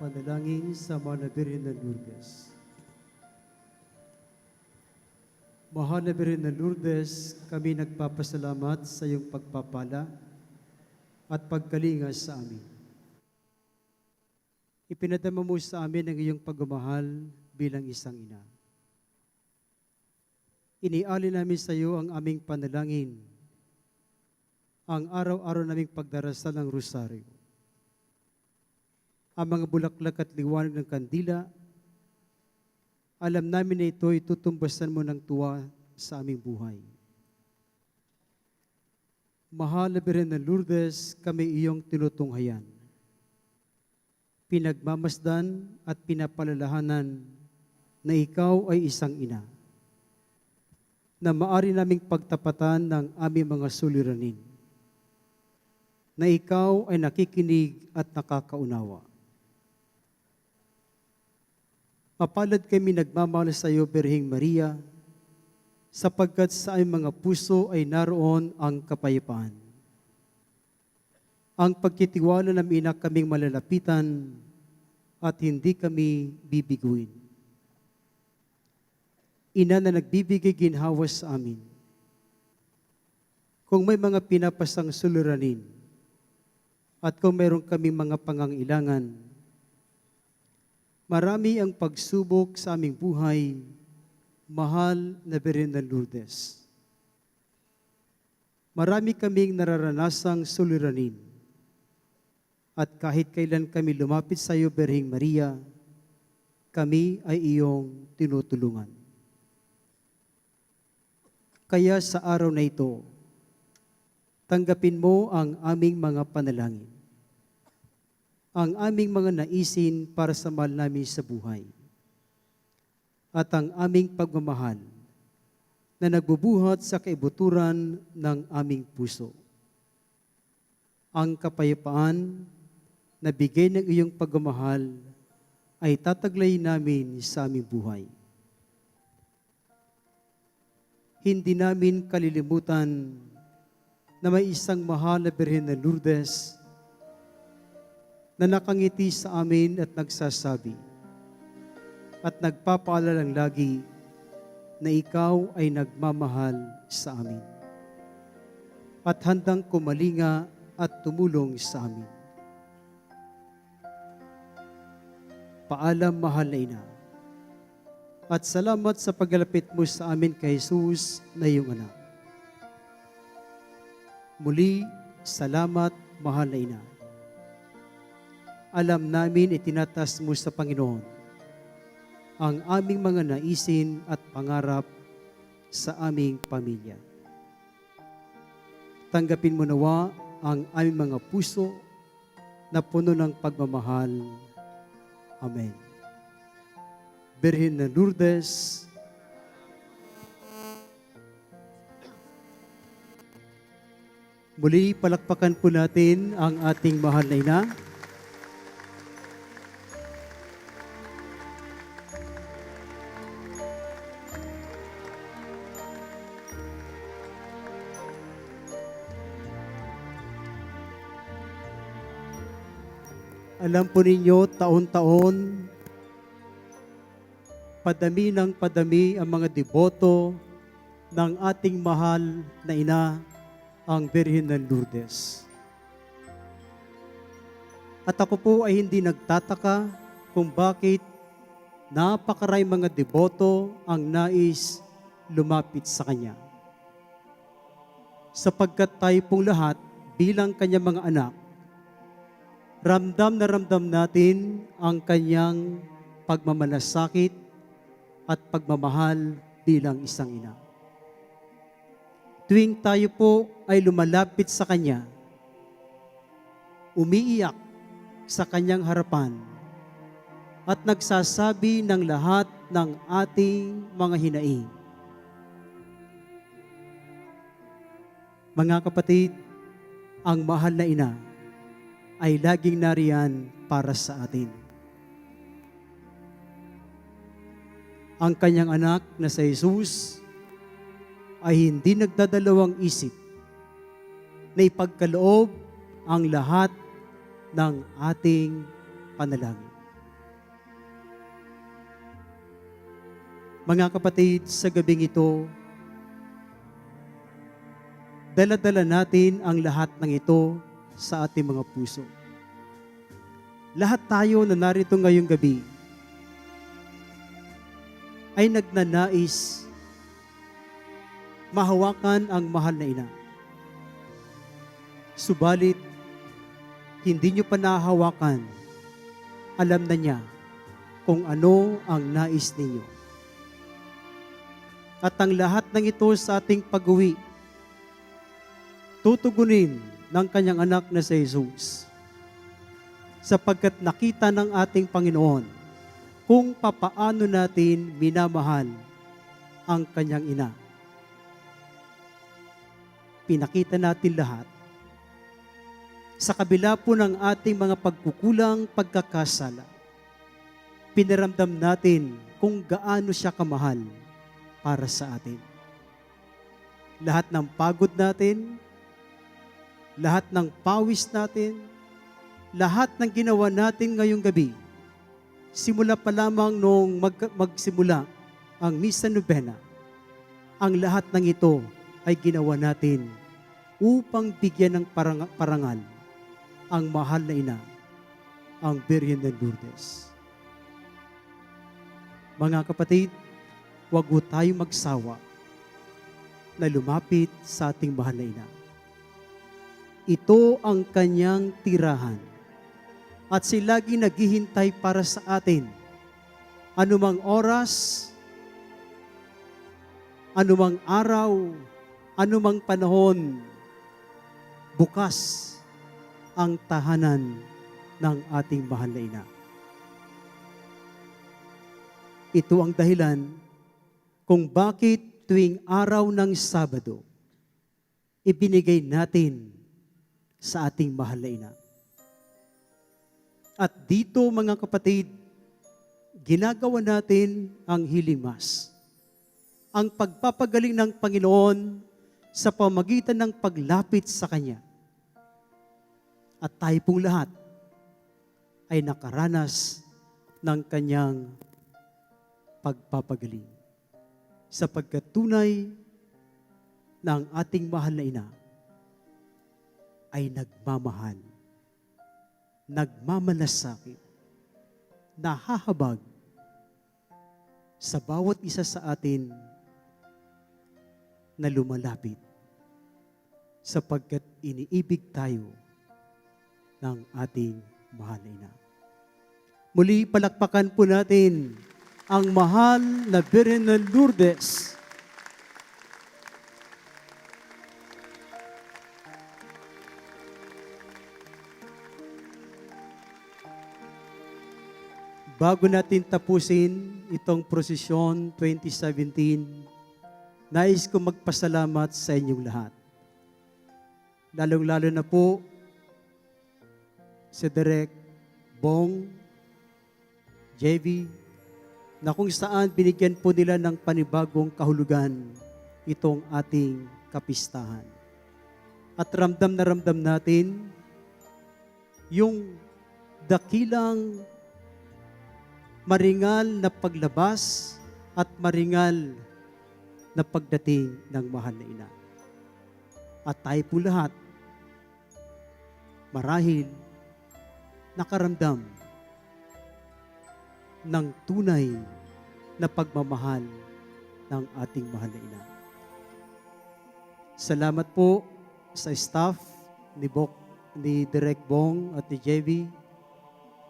Panalangin sa Mahal na Birhen ng Lourdes. Mahal na Birhen ng Lourdes, kami nagpapasalamat sa iyong pagpapala at pagkalinga sa amin. Ipinadama mo sa amin ang iyong pagmamahal bilang isang ina. Iniali namin sa iyo ang aming panalangin, ang araw-araw naming pagdarasal ng rosaryo ang mga bulaklak at liwanag ng kandila, alam namin na ito ay tutumbasan mo ng tuwa sa aming buhay. Mahal na Birhen ng Lourdes, kami iyong tinutunghayan. Pinagmamasdan at pinapalalahanan na ikaw ay isang ina na maari naming pagtapatan ng aming mga suliranin na ikaw ay nakikinig at nakakaunawa. Mapalad kami nagmamahal sa iyo, Birhing Maria, sapagkat sa aming mga puso ay naroon ang kapayapaan. Ang pagkitiwala ng ina kaming malalapitan at hindi kami bibiguin. Ina na nagbibigay ginhawa sa amin. Kung may mga pinapasang suliranin at kung mayroon kaming mga pangangailangan, Marami ang pagsubok sa aming buhay, mahal na Birhen ng Lourdes. Marami kaming nararanasang suliranin. At kahit kailan kami lumapit sa iyo, Berhing Maria, kami ay iyong tinutulungan. Kaya sa araw na ito, tanggapin mo ang aming mga panalangin ang aming mga naisin para sa mahal namin sa buhay at ang aming pagmamahal na nagbubuhat sa kaibuturan ng aming puso. Ang kapayapaan na bigay ng iyong pagmamahal ay tataglay namin sa aming buhay. Hindi namin kalilimutan na may isang mahal na Birhen na Lourdes na nakangiti sa amin at nagsasabi at nagpapaalalang lagi na ikaw ay nagmamahal sa amin at handang kumalinga at tumulong sa amin. Paalam, mahal na ina. At salamat sa paglalapit mo sa amin kay Jesus na iyong anak. Muli, salamat, mahal na ina alam namin itinatas mo sa Panginoon ang aming mga naisin at pangarap sa aming pamilya. Tanggapin mo nawa ang aming mga puso na puno ng pagmamahal. Amen. Birhen na Lourdes, Muli palakpakan po natin ang ating mahal na ina. Alam po ninyo, taon-taon, padami ng padami ang mga deboto ng ating mahal na ina, ang Birhen ng Lourdes. At ako po ay hindi nagtataka kung bakit napakaray mga deboto ang nais lumapit sa Kanya. Sapagkat tayo pong lahat bilang Kanya mga anak, ramdam na ramdam natin ang kanyang pagmamalasakit at pagmamahal bilang isang ina. Tuwing tayo po ay lumalapit sa Kanya, umiiyak sa Kanyang harapan at nagsasabi ng lahat ng ating mga hinaing. Mga kapatid, ang mahal na ina ay laging nariyan para sa atin. Ang kanyang anak na sa Jesus ay hindi nagdadalawang isip na ipagkaloob ang lahat ng ating panalangin. Mga kapatid, sa gabing ito, daladala natin ang lahat ng ito sa ating mga puso. Lahat tayo na narito ngayong gabi ay nagnanais mahawakan ang mahal na ina. Subalit, hindi nyo pa nahawakan, alam na niya kung ano ang nais ninyo. At ang lahat ng ito sa ating pag-uwi, tutugunin ng kanyang anak na si Jesus. Sapagkat nakita ng ating Panginoon kung papaano natin minamahal ang kanyang ina. Pinakita natin lahat. Sa kabila po ng ating mga pagkukulang, pagkakasala, pinaramdam natin kung gaano siya kamahal para sa atin. Lahat ng pagod natin, lahat ng pawis natin, lahat ng ginawa natin ngayong gabi, simula pa lamang nung mag, magsimula ang Misa Novena, ang lahat ng ito ay ginawa natin upang bigyan ng parang, parangal ang mahal na ina, ang Birhen ng Lourdes. Mga kapatid, huwag ho tayo magsawa na lumapit sa ating mahal na ina. Ito ang kanyang tirahan at siya lagi naghihintay para sa atin. Anumang oras, anumang araw, anumang panahon, bukas ang tahanan ng ating mahal na ina. Ito ang dahilan kung bakit tuwing araw ng Sabado, ibinigay natin sa ating mahal na ina. At dito mga kapatid, ginagawa natin ang healing mass. Ang pagpapagaling ng Panginoon sa pamagitan ng paglapit sa Kanya. At tayo pong lahat ay nakaranas ng Kanyang pagpapagaling. Sapagkat tunay na ang ating mahal na ina ay nagmamahal, nagmamalasakit, nahahabag sa bawat isa sa atin na lumalapit sapagkat iniibig tayo ng ating mahal na ina. Muli palakpakan po natin ang mahal na Birhen ng Lourdes. Bago natin tapusin itong prosesyon 2017, nais ko magpasalamat sa inyong lahat. Lalong-lalo na po si Derek, Bong, JV, na kung saan binigyan po nila ng panibagong kahulugan itong ating kapistahan. At ramdam na ramdam natin yung dakilang maringal na paglabas at maringal na pagdating ng mahal na ina. At tayo po lahat, marahil nakaramdam ng tunay na pagmamahal ng ating mahal na ina. Salamat po sa staff ni Bok, ni Direk Bong at ni JV,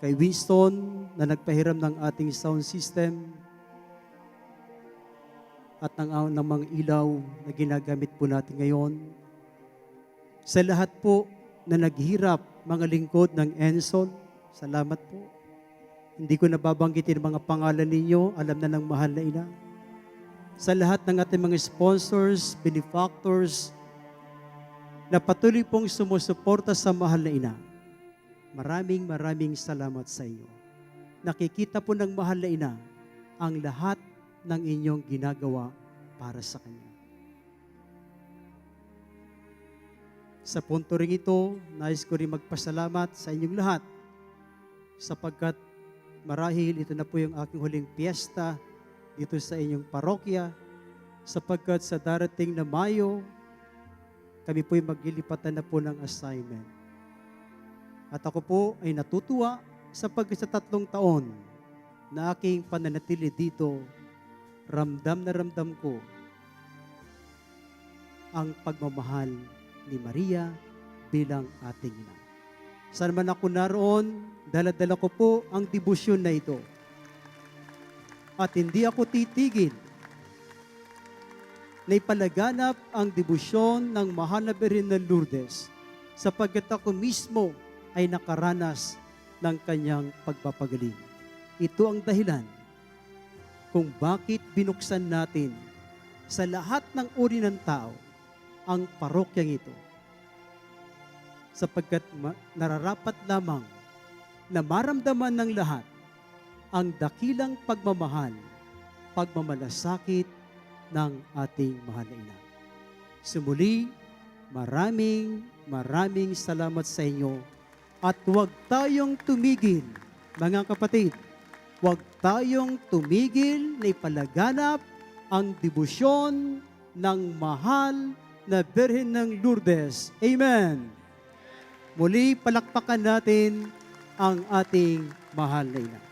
kay Winston na nagpahiram ng ating sound system at ng, ng mga ilaw na ginagamit po natin ngayon. Sa lahat po na naghirap mga lingkod ng Enson, salamat po. Hindi ko nababanggitin mga pangalan ninyo, alam na ng mahal na ina. Sa lahat ng ating mga sponsors, benefactors, na patuloy pong sumusuporta sa mahal na ina. Maraming maraming salamat sa inyo. Nakikita po ng mahal na ina ang lahat ng inyong ginagawa para sa Kanya. Sa punto rin ito, nais ko rin magpasalamat sa inyong lahat sapagkat marahil ito na po yung aking huling piyesta dito sa inyong parokya sapagkat sa darating na Mayo, kami po'y maglilipatan na po ng assignment. At ako po ay natutuwa sapagkat sa tatlong taon na aking pananatili dito, ramdam na ramdam ko ang pagmamahal ni Maria bilang ating ina. Saan man ako naroon, daladala ko po ang debosyon na ito. At hindi ako titigil na ipalaganap ang debosyon ng mahal na Birhen ng Lourdes sapagkat ako mismo ay nakaranas ng kanyang pagpapagaling. Ito ang dahilan kung bakit binuksan natin sa lahat ng uri ng tao ang parokyang ito. Sapagkat nararapat lamang na maramdaman ng lahat ang dakilang pagmamahal, pagmamalasakit ng ating mahal na ina. Sumuli, maraming maraming salamat sa inyo at huwag tayong tumigil, mga kapatid. Huwag tayong tumigil na ipalaganap ang debosyon ng mahal na Birhen ng Lourdes. Amen. Muli palakpakan natin ang ating mahal na ina.